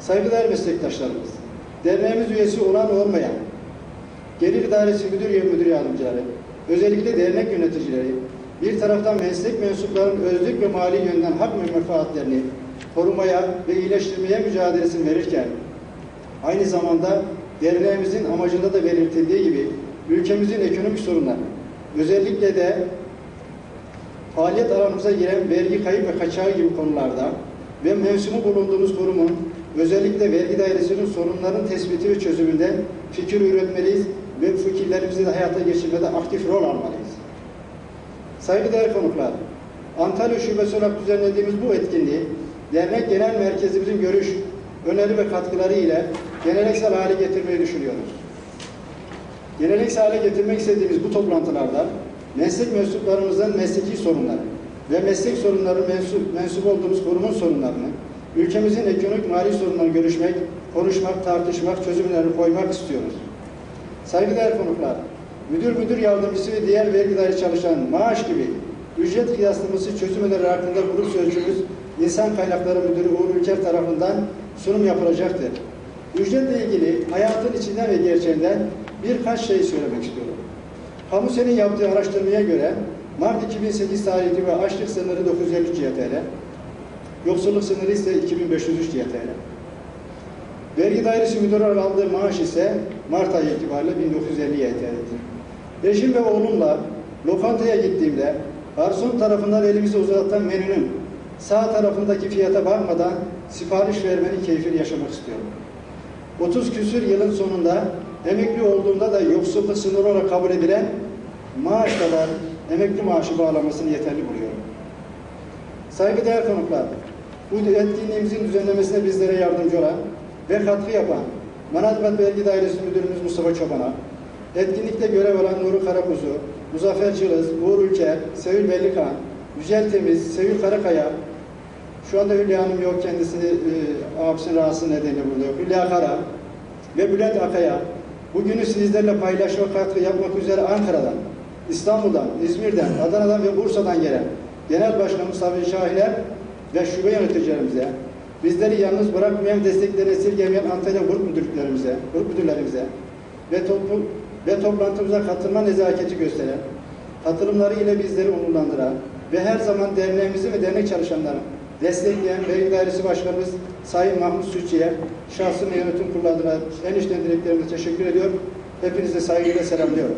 Saygıdeğer meslektaşlarımız, derneğimiz üyesi olan olmayan, Gelir İdaresi Müdür ve Müdür Yardımcıları, özellikle dernek yöneticileri, bir taraftan meslek mensuplarının özlük ve mali yönden hak ve menfaatlerini korumaya ve iyileştirmeye mücadelesini verirken, aynı zamanda derneğimizin amacında da belirtildiği gibi ülkemizin ekonomik sorunları, özellikle de faaliyet alanımıza giren vergi kayıp ve kaçağı gibi konularda ve mevsumu bulunduğumuz kurumun özellikle vergi dairesinin sorunların tespiti ve çözümünde fikir üretmeliyiz ve fikirlerimizi de hayata geçirmede aktif rol almalıyız. Saygıdeğer konuklar, Antalya Şubesi olarak düzenlediğimiz bu etkinliği dernek genel merkezimizin görüş, öneri ve katkıları ile geleneksel hale getirmeyi düşünüyoruz. Geleneksel hale getirmek istediğimiz bu toplantılarda meslek mensuplarımızın mesleki sorunları ve meslek sorunları mensup, mensup olduğumuz kurumun sorunlarını, ülkemizin ekonomik mali sorunlarını görüşmek, konuşmak, tartışmak, çözümlerini koymak istiyoruz. Saygıdeğer konuklar, müdür müdür yardımcısı ve diğer vergi daire çalışan maaş gibi ücret kıyaslaması çözüm önerileri hakkında grup sözcümüz İnsan Kaynakları Müdürü Uğur Ülker tarafından sunum yapılacaktır. Ücretle ilgili hayatın içinden ve gerçeğinden birkaç şey söylemek istiyorum. Kamusen'in yaptığı araştırmaya göre Mart 2008 tarihi itibariyle açlık sınırı 953 TL, yoksulluk sınırı ise 2503 TL. Vergi dairesi müdürü aldığı maaş ise Mart ayı itibariyle 1950 TL'dir. Eşim ve oğlumla lokantaya gittiğimde garson tarafından elimize uzatılan menünün sağ tarafındaki fiyata bakmadan sipariş vermenin keyfini yaşamak istiyorum. 30 küsür yılın sonunda emekli olduğunda da yoksulluk sınırı olarak kabul edilen maaş kadar emekli maaşı bağlamasını yeterli buluyorum. Saygıdeğer konuklar, bu etkinliğimizin düzenlemesine bizlere yardımcı olan ve katkı yapan Manavgat Vergi Dairesi Müdürümüz Mustafa Çoban'a, etkinlikte görev alan Nuri Karakuzu, Muzaffer Çılız, Uğur Ülker, Sevil Bellikan, Yücel Temiz, Sevil Karakaya, şu anda Hülya Hanım yok kendisini e, abisinin rahatsız nedeniyle burada yok. Hülya Kara ve Bülent Akaya bugünü sizlerle paylaşma katkı yapmak üzere Ankara'dan, İstanbul'dan, İzmir'den, Adana'dan ve Bursa'dan gelen Genel Başkanımız Sabri Şahiler ve şube yöneticilerimize, bizleri yalnız bırakmayan, desteklerini esirgemeyen Antalya grup müdürlüklerimize, grup müdürlerimize ve, toplu, ve toplantımıza katılma nezaketi gösteren, katılımları ile bizleri onurlandıran ve her zaman derneğimizi ve dernek çalışanlarını destekleyen Vergi Dairesi Başkanımız Sayın Mahmut Sütçü'ye şahsım yönetim kurulu adına en içten dileklerimize teşekkür ediyor. Hepinize saygıyla selamlıyorum.